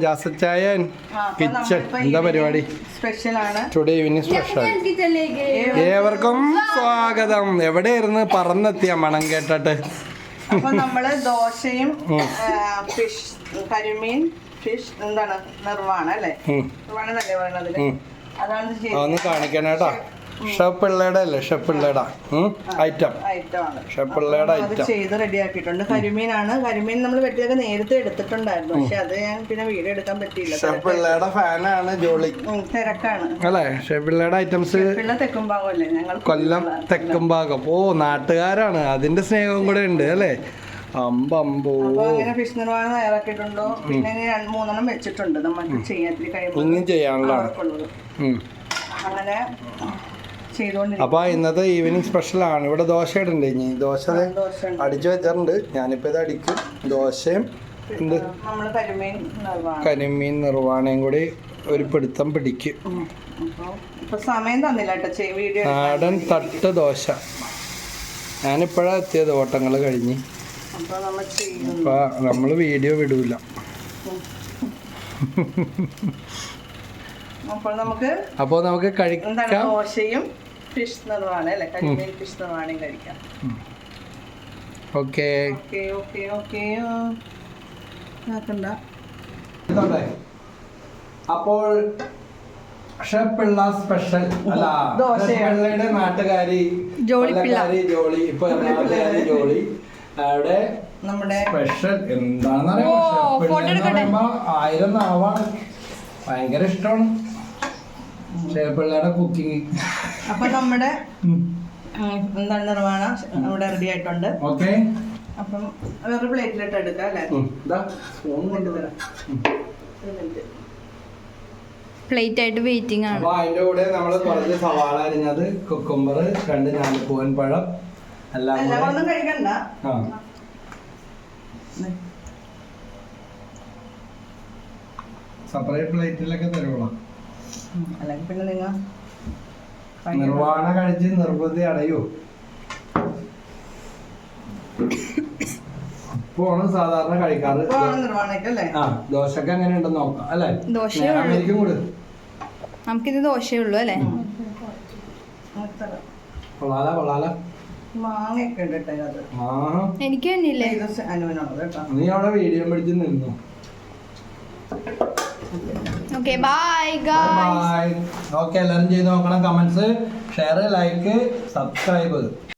ജാസച്ചായൻ kitchen. എന്താ പരിപാടി? സ്പെഷ്യലാണ് ടുഡേ ഈവനിങ് സ്പെഷ്യൽ ഏവർക്കും സ്വാഗതം. എവിടെയായിരുന്നു? പറന്നെത്തിയ മണം കേട്ടിട്ട്. അപ്പൊ നമ്മൾ ദോശയും ഫിഷ് കരിമീൻ ഫിഷ് എന്താണ്? നിർവാണ അല്ലേ? ഉം. നിർവാണ എന്നല്ലേ അതാണ് കാണിക്കണം കേട്ടാ. ഷെഫ് പിള്ളയുടെ അല്ലേ? ഷെഫ് പിള്ളയുടെ ഐറ്റം ഐറ്റം ആണ്. ഷെഫ് പിള്ളയുടെ അത് ഐറ്റം ചെയ്ത് റെഡിയാക്കിയിട്ടുണ്ട്. കരിമീനാണ്. കരിമീൻ നമ്മൾ വെട്ടിയൊക്കെ നേരത്തെ എടുത്തിട്ടുണ്ടായിരുന്നു. പക്ഷെ അത് ഞാൻ പിന്നെ വീഡിയോ എടുക്കാൻ പറ്റിയില്ല. ഷെഫ് പിള്ളയുടെ ഫാനാണ് ജോളി. തിരക്കാണ്. അല്ലേ? ഷെപ്പിള്ളയുടെ ഐറ്റംസ് പിള്ള തെക്കും ഞങ്ങൾ കൊല്ലം തെക്കുംഭാഗം ഓ നാട്ടുകാരാണ്. അതിന്റെ സ്നേഹവും കൂടെ ഉണ്ട് അല്ലേ? ഫിഷ് നിർമ്മാണം തയ്യാറാക്കിയിട്ടുണ്ടോ? പിന്നെ മൂന്നെണ്ണം വെച്ചിട്ടുണ്ട്. നമുക്ക് ചെയ്യാൻ ഇത്തിരി കഴിയുമ്പോൾ ഇനിയും ചെയ്യാനുള്ളതാണ്. അങ്ങനെ ചെയ്തുകൊണ്ടിരിക്കും അപ്പൊ ഇന്നത്തെ ഈവനിങ് സ്പെഷ്യലാണ് ഇവിടെ ദോശ ഇടണ്ടേ ഇനി ദോശ. അടിച്ചു വെച്ചിട്ടുണ്ട്. ഞാനിപ്പോ ഇത് അടിക്കും. ദോശയും എന്ത് കരിമീൻ നിർവാണയും കൂടി ഒരു പിടുത്തം പിടിക്കും. നാടൻ തട്ട് ദോശ. ഞാനിപ്പോഴാണ് എത്തിയത്. ഓട്ടങ്ങൾ കഴിഞ്ഞ്. അപ്പോൾ നമ്മൾ വീഡിയോ വിടൂല. അപ്പോൾ നമുക്ക് അപ്പോൾ നമുക്ക് കഴിക്കാം. ദോശയും ഫിഷ് അല്ലെ? കരിമീൻ ഫിഷ് കഴിക്കാം. ഓക്കെ. Okay okay okay. ആക്കണ്ട അപ്പോൾ സ്പെഷ്യൽ അല്ല. ഷെപ്പിള്ളയുടെ നാട്ടുകാരി. കൊല്ലക്കാരി ജോളി ഇപ്പൊ നാട്ടുകാരി ജോളി. അവിടെ നമ്മുടെ സ്പെഷ്യൽ എന്താണെന്ന്? പറയുമ്പോ ആയിരം നാവാണ്. ഭയങ്കര ഇഷ്ടമാണ്. ഷെപ്പിള്ളയുടെ കുക്കിംഗ് അപ്പൊ നമ്മുടെ എന്താണ് നിർമ്മാണം ഇവിടെ റെഡി ആയിട്ടുണ്ട്. ഓക്കെ. അപ്പം വേറെ പ്ലേറ്റിലിട്ട് എടുക്കാം അല്ലേ. പ്ലേറ്റ് ആയിട്ട് വെയിറ്റിംഗ് ആണ്. അപ്പൊ അതിന്റെ കൂടെ നമ്മൾ കുറച്ച് സവാള അരിഞ്ഞത് കുക്കുംബർ രണ്ട് ഞാലിപ്പൂവൻ പഴം എല്ലാം എല്ലാം ഒന്നും കഴിക്കണ്ട. ആ. സെപ്പറേറ്റ് പ്ലേറ്റിലൊക്കെ തരുള്ളൂ അല്ലെങ്കിൽ പിന്നെ നിങ്ങൾ നിർവാണ കഴിച്ച് നിർവൃതി അടയൂ? ഇപ്പോണ് സാധാരണ കഴിക്കാറ്. ആ ദോശക്ക് എങ്ങനെ ഉണ്ടെന്ന് നോക്കാം അല്ലേ. അമേരിക്കും കൂടെ. നമുക്കിത് ദോശയേ ഉള്ളൂ അല്ലേ. കൊള്ളാല കൊള്ളാല എനിക്ക് തന്നെയില്ലേ? കേട്ടോ. നീ അവിടെ വീഡിയോ പിടിച്ച് നിന്നു? Okay bye guys bye okay എല്ലാവരും ചെയ്ത് നോക്കണം കമന്റ്സ് ഷെയർ ലൈക്ക് സബ്സ്ക്രൈബ്